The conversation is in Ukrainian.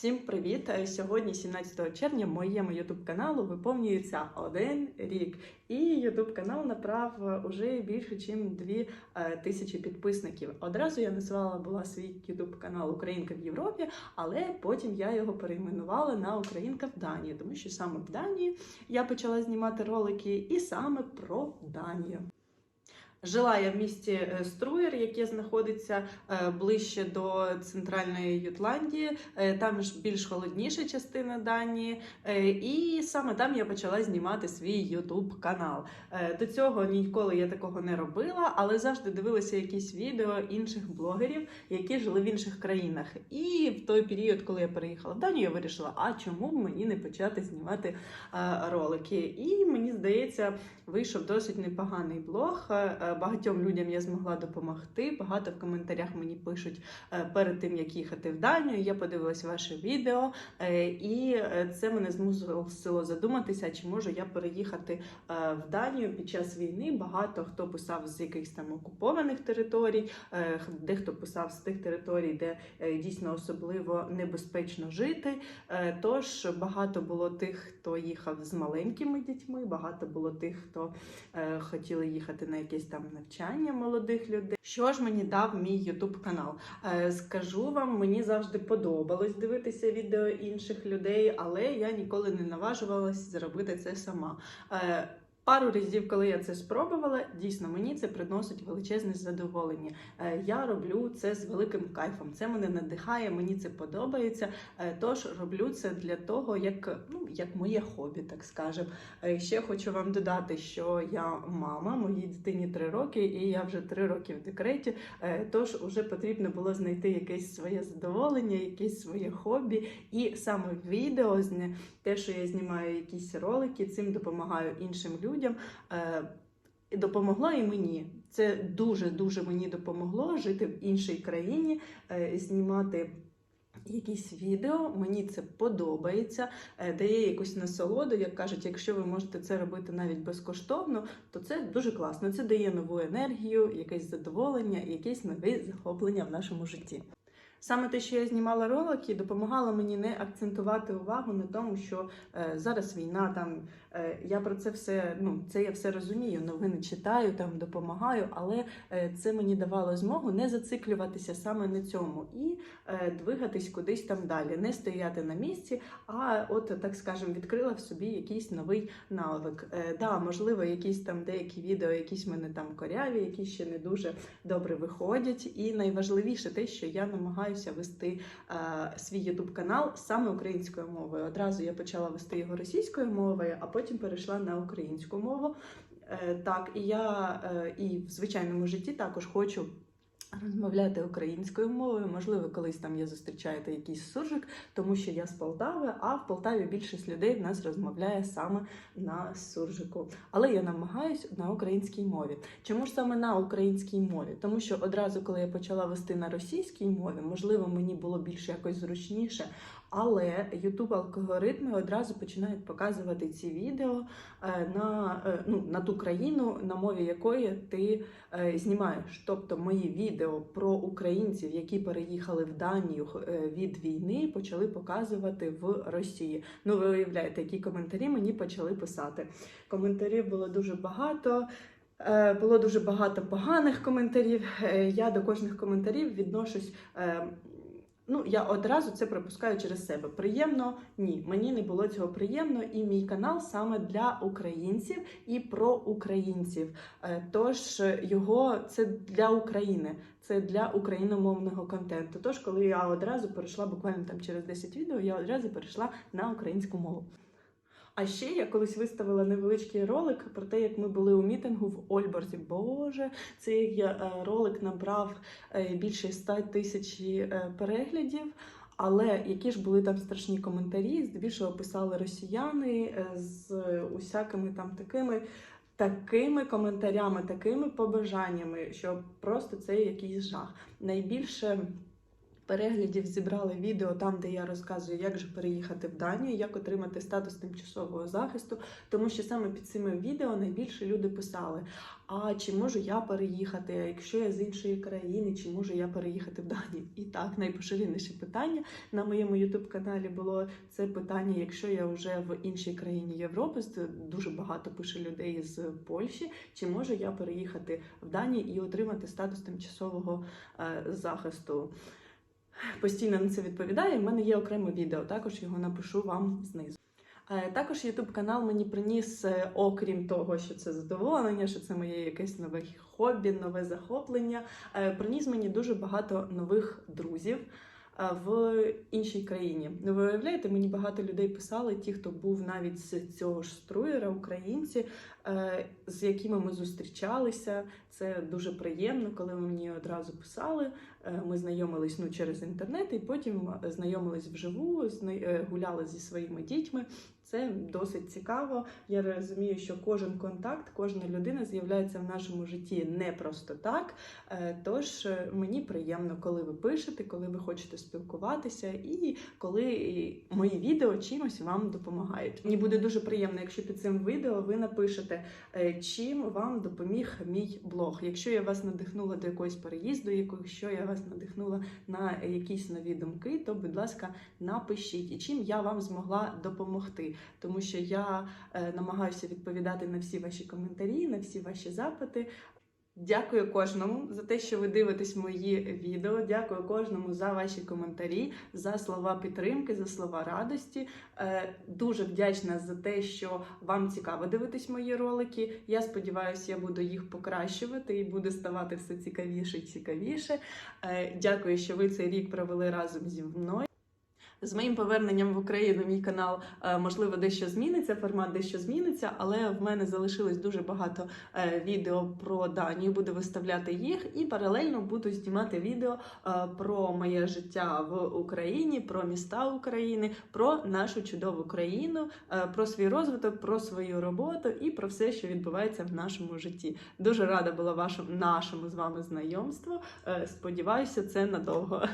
Всім привіт! Е, Сьогодні, 17 червня, моєму youtube каналу виповнюється один рік. І youtube канал набрав е, уже більше, ніж 2 тисячі підписників. Одразу я назвала була свій youtube канал Українка в Європі, але потім я його перейменувала на Українка в Данії, тому що саме в Данії я почала знімати ролики і саме про Данію. Жила я в місті е, Струєр, яке знаходиться е, ближче до центральної Ютландії. Е, Там ж більш холодніша частина Данії. І саме там я почала знімати свій Ютуб канал. До цього ніколи я такого не робила, але завжди дивилася якісь відео інших блогерів, які жили в інших країнах. І в той період, коли я переїхала в Данію, я вирішила, а чому б мені не почати знімати ролики? І мені здається, вийшов досить непоганий блог. Багатьом людям я змогла допомогти. Багато в коментарях мені пишуть е, перед тим, як їхати в Данію. Я подивилась ваше відео, е, і е, це мене змусило задуматися, чи можу я переїхати в Данію під час війни. Багато хто писав з якихось там окупованих територій, дехто писав з тих територій, де дійсно особливо небезпечно жити. Тож багато було тих, хто їхав з маленькими дітьми, багато було тих, хто хотіли їхати на якесь там навчання молодих людей. Що ж мені дав мій YouTube канал? Е, скажу вам, мені завжди подобалось дивитися відео інших людей, але я ніколи не наважувалась зробити це сама. Пару разів, коли я це спробувала, дійсно мені це приносить величезне задоволення. Е, Я роблю це з великим кайфом. Це мене надихає, мені це подобається. Е, Тож роблю це для того, як ну як моє хобі, так скажем. Е, Ще хочу вам додати, що я мама, моїй дитині 3 роки, і я вже 3 роки в декреті. Тож вже потрібно було знайти якесь своє задоволення, якесь своє хобі. І саме відео, те, що я знімаю якісь ролики, цим допомагаю іншим людям. Е, і Допомогло і мені. Це дуже дуже мені допомогло жити в іншій країні, е, знімати. Якісь відео, мені це подобається, е, дає якусь насолоду. Як кажуть, якщо ви можете це робити навіть безкоштовно, то це дуже класно. Це дає нову енергію, якесь задоволення, якесь нове захоплення в нашому житті. Саме те, що я знімала ролики, допомагало мені не акцентувати увагу на тому, що е, зараз війна, там е, я про це все, ну це я все розумію. Новини читаю, там допомагаю, але е, це мені давало змогу не зациклюватися саме на цьому і е, двигатись кудись там далі, не стояти на місці, а от так скажем, відкрила в собі якийсь новий навик. Е, да, можливо, якісь там деякі відео, якісь мене там коряві, які ще не дуже добре виходять. І найважливіше те, що я намагаюся вести е, свій youtube канал саме українською мовою. Одразу я почала вести його російською мовою, а потім перейшла на українську мову. Е, так, і я е, і в звичайному житті також хочу. Розмовляти українською мовою, можливо, колись там я зустрічаєте якийсь суржик, тому що я з Полтави, а в Полтаві більшість людей в нас розмовляє саме на суржику. Але я намагаюсь на українській мові. Чому ж саме на українській мові? Тому що одразу, коли я почала вести на російській мові, можливо, мені було більш якось зручніше. Але YouTube алгоритми одразу починають показувати ці відео е, на, е, ну, на ту країну, на мові якої ти е, знімаєш. Тобто мої відео про українців, які переїхали в Данію від війни, почали показувати в Росії. Ну, ви уявляєте, які коментарі мені почали писати. Коментарів було дуже багато. Було дуже багато поганих коментарів. Я до кожних коментарів відношусь. Ну, я одразу це пропускаю через себе. Приємно ні, мені не було цього приємно, і мій канал саме для українців і про українців. Е, Тож е, його це для України, це для україномовного контенту. Тож, коли я одразу перейшла буквально там через 10 відео, я одразу перейшла на українську мову. А ще я колись виставила невеличкий ролик про те, як ми були у мітингу в Ольборзі. Боже, цей е, ролик набрав е, більше 100 тисяч е, переглядів. Але які ж були там страшні коментарі, здебільшого писали росіяни з усякими там такими. Такими коментарями, такими побажаннями, що просто це якийсь жах. Найбільше переглядів зібрали відео там, де я розказую, як же переїхати в Данію, як отримати статус тимчасового захисту, тому що саме під цими відео найбільше люди писали: а чи можу я переїхати? Якщо я з іншої країни, чи можу я переїхати в Данію? І так, найпоширеніше питання на моєму youtube каналі було це питання, якщо я вже в іншій країні Європи, дуже багато пише людей з Польщі, чи можу я переїхати в Данію і отримати статус тимчасового е, захисту? Постійно на це відповідає. У мене є окреме відео, також його напишу вам знизу. Е, Також YouTube канал мені приніс, е, окрім того, що це задоволення, що це моє якесь нове хобі, нове захоплення. е, Приніс мені дуже багато нових друзів в іншій країні. Ну, ви уявляєте, мені багато людей писали, ті, хто був навіть з цього ж струєра, українці, е, з якими ми зустрічалися. Це дуже приємно, коли мені одразу писали. Е, Ми знайомились ну, через інтернет, і потім е, знайомились вживу, гуляли зі своїми дітьми. Це досить цікаво. Я розумію, що кожен контакт, кожна людина з'являється в нашому житті не просто так. Е, Тож е, мені приємно, коли ви пишете, коли ви хочете спілкуватися, і коли мої відео чимось вам допомагають. Мені буде дуже приємно, якщо під цим відео ви напишете, е, чим вам допоміг мій блог. Якщо я вас надихнула до якогось переїзду, якщо я вас надихнула на якісь нові думки, то будь ласка, напишіть, і чим я вам змогла допомогти, тому що я е, намагаюся відповідати на всі ваші коментарі, на всі ваші запити. Дякую кожному за те, що ви дивитесь мої відео. Дякую кожному за ваші коментарі, за слова підтримки, за слова радості. Е, Дуже вдячна за те, що вам цікаво дивитись мої ролики. Я сподіваюся, я буду їх покращувати і буде ставати все цікавіше і цікавіше. Е, Дякую, що ви цей рік провели разом зі мною. З моїм поверненням в Україну мій канал е, можливо дещо зміниться, формат дещо зміниться, але в мене залишилось дуже багато е, відео про Данію. Буду виставляти їх і паралельно буду знімати відео е, про моє життя в Україні, про міста України, про нашу чудову країну, про свій розвиток, про свою роботу і про все, що відбувається в нашому житті. Дуже рада була вашому нашому з вами знайомству. Сподіваюся, це надовго.